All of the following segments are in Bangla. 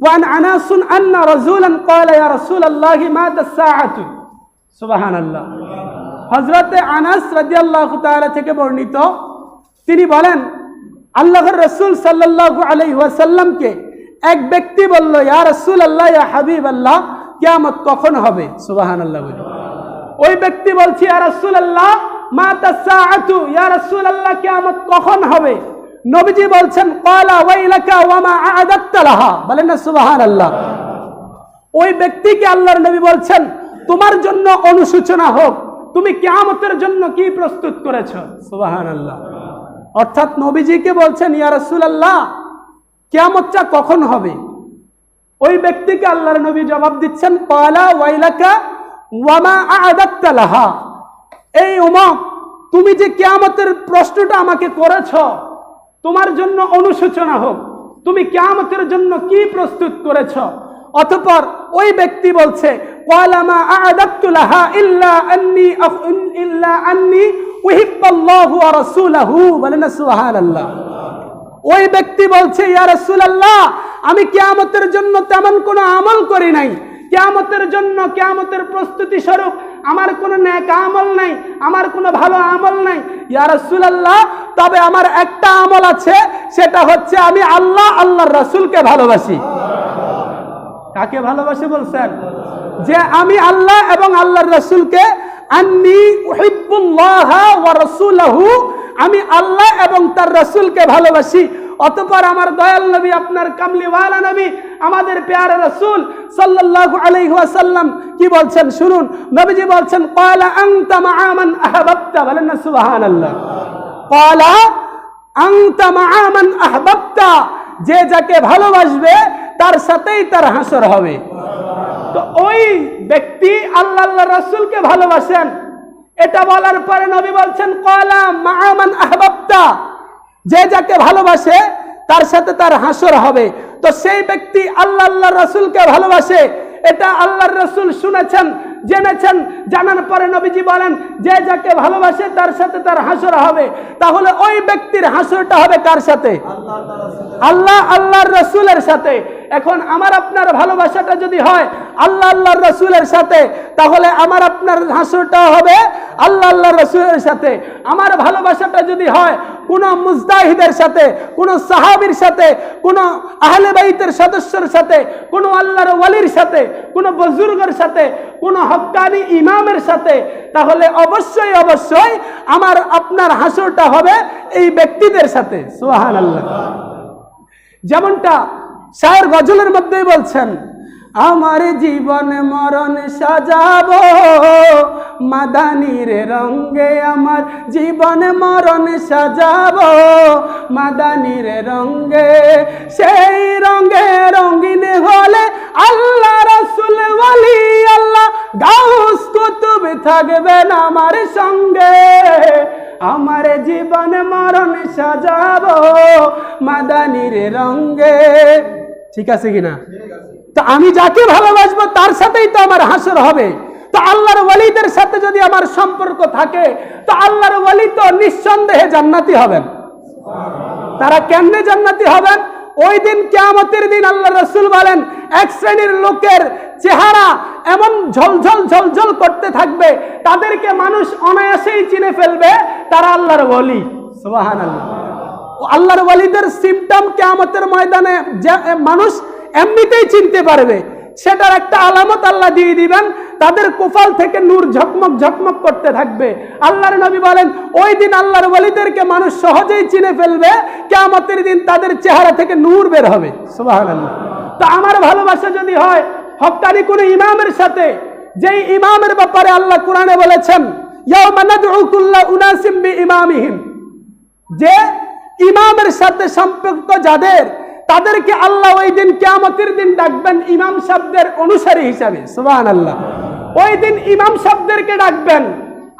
وعن أناس أن رسولا قال يا رسول الله ماذا الساعة سبحان الله হজরতে আনাস রাদিয়াল্লাহু তাআলা থেকে বর্ণিত তিনি বলেন আল্লাহর রসুল সাল্লাল্লাহু আলাইহি ওয়াসাল্লামকে এক ব্যক্তি বলল ইয়া রাসূলুল্লাহ ইয়া হাবিবাল্লাহ কিয়ামত কখন হবে সুবহানাল্লাহ বলে ওই ব্যক্তি বলছে ইয়া রাসূলুল্লাহ মা তাসাআতু ইয়া রাসূলুল্লাহ কিয়ামত কখন হবে নবীজি বলছেন, ক্বালা ওয়াইলাকা ওয়া মা আ'আদাত্তা লাহা। বলেন না, সুবহানাল্লাহ। ওই ব্যক্তিকে আল্লাহর নবী বলছেন, তোমার জন্য অনুসূচনা হোক। তুমি কিয়ামতের জন্য কি প্রস্তুত করেছ? সুবাহান আল্লাহ অর্থাৎ নবীজিকে বলছেন, ইয়া রাসূলুল্লাহ, কিয়ামতটা কখন হবে? ওই ব্যক্তিকে আল্লাহর নবী জবাব দিচ্ছেন পালা ওয়াইলাকা ওয়ামা আদাত্তা লাহা। এই উমক তুমি যে কিয়ামতের প্রশ্নটা আমাকে করেছ তোমার জন্য অনুশোচনা হোক। তুমি কিয়ামতের জন্য কি প্রস্তুত করেছ? অতঃপর ওই ব্যক্তি বলছে ওই ব্যক্তি বলছে, ইয়া রাসূলুল্লাহ, আমি কিয়ামতের জন্য তেমন কোনো আমল করি নাই। কিয়ামতের জন্য কেয়ামতের প্রস্তুতি স্বরূপ। আমার কোনো ন্যাক আমল নাই, আমার কোনো ভালো আমল নাই। ইয়া রাসূলুল্লাহ, তবে আমার একটা আমল আছে, সেটা হচ্ছে আমি আল্লাহ, আল্লাহর রাসূলকে ভালোবাসি। কাকে ভালোবাসে বলছেন? যে আমি আল্লাহ এবং আল্লাহর রসুলকে আমি আল্লাহ এবং তার রসুলকে ভালোবাসি। অতঃপর আমার দয়াল নবী, আপনার কামলিওয়ালা নবী, আমাদের পেয়ারা রসুল সাল্লাল্লাহু আলাইহি ওয়াসাল্লাম কি বলছেন শুনুন? নবীজি বলছেন, ক্বালা আনতা মা'a মান আহবাবতা বলেন না, সুবহানাল্লাহ। ক্বালা আনতা মা'a মান আহবাবতা যে যাকে ভালোবাসবে, তার সাথেই তার হাসর হবে। তো ওই ব্যক্তি আল্লাহ আল্লাহ রসুলকে ভালোবাসেন। এটা বলার পরে নবী বলছেন কলা মামান আহবাবতা যে যাকে ভালোবাসে তার সাথে তার হাসর হবে। তো সেই ব্যক্তি আল্লাহ আল্লাহ রসুলকে ভালোবাসে। এটা আল্লাহর রসুল শুনেছেন জেনেছেন জানার পরে নবীজি বলেন যে যাকে ভালোবাসে তার সাথে তার হাসর হবে। তাহলে ওই ব্যক্তির হাসরটা হবে কার সাথে? আল্লাহ আল্লাহর রসুলের সাথে। এখন আমার আপনার ভালোবাসাটা যদি হয়, আল্লাহ আল্লাহর রসুলের সাথে, তাহলে আমার আপনার হাসরটা হবে আল্লাহ আল্লাহর রসুলের সাথে। আমার ভালোবাসাটা যদি হয়, কোন মুজদাহিদের সাথে, কোন সাহাবির সাথে, কোন আহলে বাইতের সদস্যের সাথে, কোন আল্লাহর ওয়ালির সাথে, কোন বুজুর্গের সাথে, কোন হক্কানি ইমামের সাথে, তাহলে অবশ্যই অবশ্যই আমার আপনার হাসরটা হবে এই ব্যক্তিদের সাথে। সুহান আল্লাহ যেমনটা শায়ের গজলের মধ্যেই বলছেন, আমার জীবন মরণ সাজাবো, মাদানির রঙ্গে আমার জীবন মরণ সাজাবো, মাদানির রঙ্গে সেই রঙ্গে রঙিন হলে আল্লাহ রসুল বলি আল্লাহ, গাউস কুতুব থাকবেন আমার সঙ্গে। আমার জীবন মরণ সাজাবো, মাদানির রঙ্গে ঠিক আছে কিনা? তো আমি যাকে ভালোবাসবো তার সাথেই তো আমার হাসর হবে। তো আল্লাহর ওয়ালিদের সাথে যদি আমার সম্পর্ক থাকে, তো আল্লাহর ওয়ালি তো নিঃসন্দেহে জান্নাতি হবেন। তারা কেমনে জান্নাতি হবেন? ওই দিন কেয়ামতের দিন আল্লাহ রসুল বলেন, এক শ্রেণির লোকের চেহারা এমন ঝলঝল ঝলঝল করতে থাকবে, তাদেরকে মানুষ অনায়াসেই চিনে ফেলবে, তারা আল্লাহর ওলি। সুবাহান আল্লাহ আল্লাহর ওয়ালিদের সিমটম কেয়ামতের ময়দানে মানুষ এমনিতেই চিনতে পারবে, সেটার একটা আলামত আল্লাহ দিয়ে দিবেন, তাদের কোফাল থেকে নূর ঝকমক ঝকমক করতে থাকবে। আল্লাহর নবী বলেন, ওই দিন আল্লাহর ওয়ালিদেরকে মানুষ সহজেই চিনে ফেলবে, কেয়ামতের দিন তাদের চেহারা থেকে নূর বের হবে। তো আমার ভালোবাসা যদি হয় হক্কানি কোনো ইমামের সাথে, যেই ইমামের ব্যাপারে আল্লাহ কোরআনে বলেছেন বিইমামিহিম, যে ইমামের সাথে সম্পৃক্ত যাদের, তাদেরকে আল্লাহ ওই দিন কেয়ামতের দিন ডাকবেন ইমাম শব্দের অনুসারী হিসাবে সুবাহ আল্লাহ ওই দিন ইমাম শব্দেরকে ডাকবেন,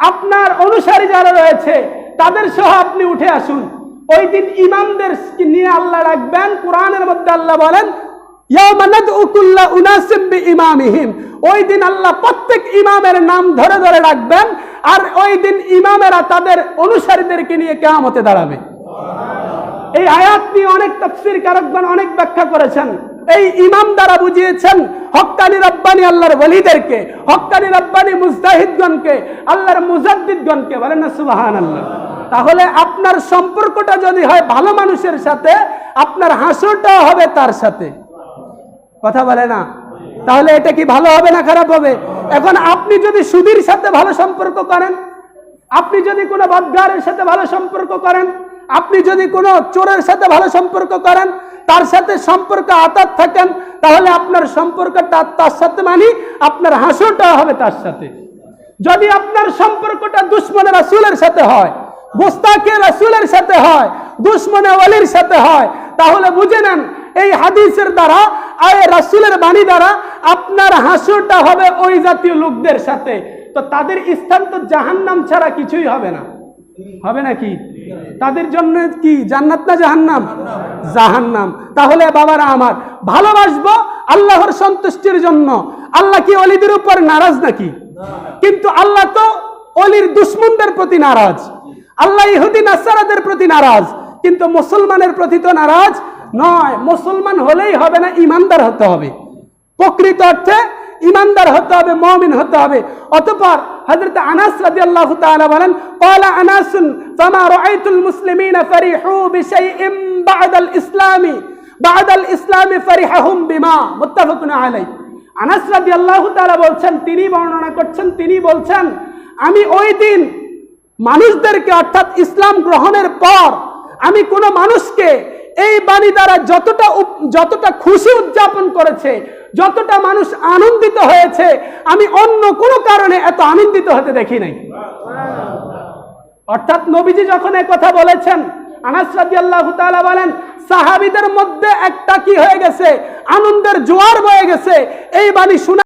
আপনার অনুসারী যারা রয়েছে, তাদের সহ আপনি উঠে আসুন। ওই দিন ইমামদের নিয়ে আল্লাহ ডাকবেন, কোরআনের মধ্যে আল্লাহ বলেন ওই দিন আল্লাহ প্রত্যেক ইমামের নাম ধরে ধরে রাখবেন আর ওই দিন ইমামেরা তাদের অনুসারীদেরকে নিয়ে কেয়ামতে দাঁড়াবে। এই আয়াত নিয়ে অনেক তফসির কারকগণ অনেক ব্যাখ্যা করেছেন। এই ইমাম দ্বারা বুঝিয়েছেন, হক্কানি রব্বানি আল্লাহর বলিদেরকে হক্কানি রব্বানি মুস্তাহিদগণকে আল্লাহর মুজাদ্দিদগণকে বলেন না সুবাহান আল্লাহ তাহলে আপনার সম্পর্কটা যদি হয় ভালো মানুষের সাথে, আপনার হাসুরটাও হবে তার সাথে। কথা বলে না? তাহলে এটা কি ভালো হবে না খারাপ হবে? এখন আপনি যদি সুধীর সাথে ভালো সম্পর্ক করেন, আপনি যদি কোনো বদগারের সাথে ভালো সম্পর্ক করেন আপনি যদি কোনো চোরের সাথে ভালো সম্পর্ক করেন, তার সাথে সম্পর্ক আতাত থাকেন, তাহলে আপনার সম্পর্কটা তার সাথে মানি, আপনার হাসুরটা হবে তার সাথে। যদি আপনার সম্পর্কটা দুশ্মনের রাসুলের সাথে হয় গোস্তাকে রাসুলের সাথে হয় দুশ্মনে ওয়ালির সাথে হয়, তাহলে বুঝে নেন, এই হাদিসের দ্বারা এই রাসুলের বাণী দ্বারা আপনার হাসুরটা হবে ওই জাতীয় লোকদের সাথে। তো তাদের স্থান তো জাহান্নাম ছাড়া কিছুই হবে না। হবে নাকি তাদের জন্য কি? জান্নাত না জাহান্নাম? জাহান্নাম। তাহলে বাবারা আমার, ভালোবাসবো আল্লাহর সন্তুষ্টির জন্য। আল্লাহ কি অলিদের উপর নারাজ নাকি? কিন্তু আল্লাহ তো অলির দুশ্মনদের প্রতি নারাজ। আল্লাহ ইহুদি, নাসারাদের প্রতি নারাজ। কিন্তু মুসলমানের প্রতি তো নারাজ নয়। মুসলমান হলেই হবে না, ইমানদার হতে হবে। প্রকৃত অর্থে ইমানদার হতে হবে, মমিন হতে হবে। অতপর হজরত আনাস রাজি আল্লাহ তাআলা বলেন, ক্বালা আনাসুন, ফামা রাআইতুল মুসলিমিনা ফারিহু বিশাইইম বাদাল ইসলামি বাদাল ইসলামি ফারিহাহুম বিমা। মুত্তাফাকুন আলাইহি। আনাস রাজি আল্লাহ তাআলা বলছেন, তিনি বর্ণনা করছেন, তিনি বলছেন, আমি ওই দিন মানুষদেরকে অর্থাৎ ইসলাম গ্রহণের পর আমি কোনো মানুষকে এই বাণী দ্বারা যতটা যতটা খুশি উদযাপন করেছে যতটা মানুষ আনন্দিত হয়েছে, আমি অন্য কোনো কারণে এত আনন্দিত হতে দেখি নাই। অর্থাৎ নবীজি যখন কথা বলেছেন, আনাস বলেন, সাহাবীদের মধ্যে একটা কি হয়ে গেছে? আনন্দের জোয়ার বয়ে গেছে। এই বাণী শুনে